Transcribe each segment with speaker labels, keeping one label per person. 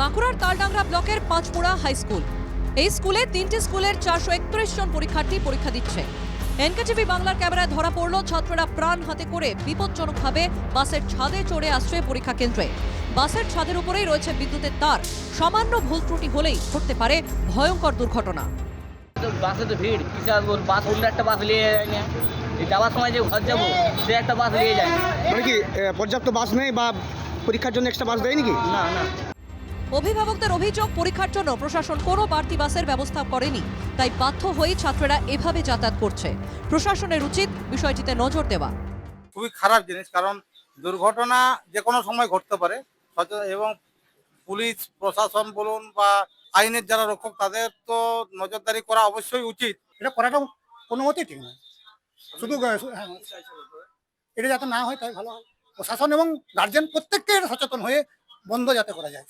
Speaker 1: বাঁকুড়ার তালডাংরা ব্লকের Panchmura high school. এই স্কুলে তিনটি স্কুলের চারশো একত্রিশ জন পরীক্ষার্থী পরীক্ষা দিচ্ছে। এনকেটিভি বাংলার ক্যামেরায় ধরা পড়ল ছাত্ররা প্রাণ হাতে করে বিপজ্জনকভাবে বাসের ছাদে চড়ে আসছে পরীক্ষা কেন্দ্রে। বাসের ছাদের উপরেই রয়েছে বিদ্যুতের তার। সামান্য ভুল ত্রুটি হলেই ঘটতে পারে ভয়ঙ্কর দুর্ঘটনা।
Speaker 2: তো বাসে তো ভিড় কিসে ওর বাস অন্য একটা বাস নিয়ে যায় না। যাওয়ার সময় যে ঘর যাব সে একটা বাস নিয়ে যায়
Speaker 3: মানে কি পর্যাপ্ত বাস নেই বা পরীক্ষার জন্য এক্সট্রা বাস দেয় নাকি
Speaker 2: না না।
Speaker 1: অভিভাবকদের অভিযোগ পরীক্ষার জন্য প্রশাসন কোনো বাড়তি বাসের ব্যবস্থা করেনি তাই বাধ্য হয়েই ছাত্ররা এভাবে যাতায়াত করছে। প্রশাসনের উচিত বিষয়টিতে নজর দেওয়া।
Speaker 4: খুবই খারাপ জিনিস কারণ দুর্ঘটনা যে কোনো সময় ঘটতে পারে সচেতন এবং পুলিশ প্রশাসন বলুন বা আইনের যারা রক্ষক তাদের তো নজরদারি করা অবশ্যই উচিত।
Speaker 5: এটা করাটা কোনো মতেই ঠিক নয়। শুধু হ্যাঁ, এটা যাতে না হয় তাই ভালো হয়। প্রশাসন এবং গার্জেন প্রত্যেককে এটা সচেতন হয়ে বন্ধ যাতে করা যায়।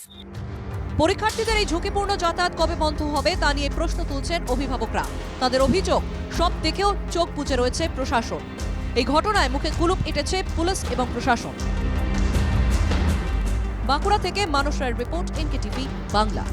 Speaker 1: পরীক্ষার্থীদের এই ঝুঁকিপূর্ণ যাতায়াত কবে বন্ধ হবে তা নিয়ে প্রশ্ন তুলছেন অভিভাবকরা। তাদের অভিযোগ, সব দেখেও চোখ বুঝে রয়েছে প্রশাসন। এই ঘটনায় মুখে কুলুপ এঁটেছে পুলিশ এবং প্রশাসন। বাঁকুড়া থেকে মানুষ রায়ের রিপোর্ট, এনকেটিভি, বাংলা।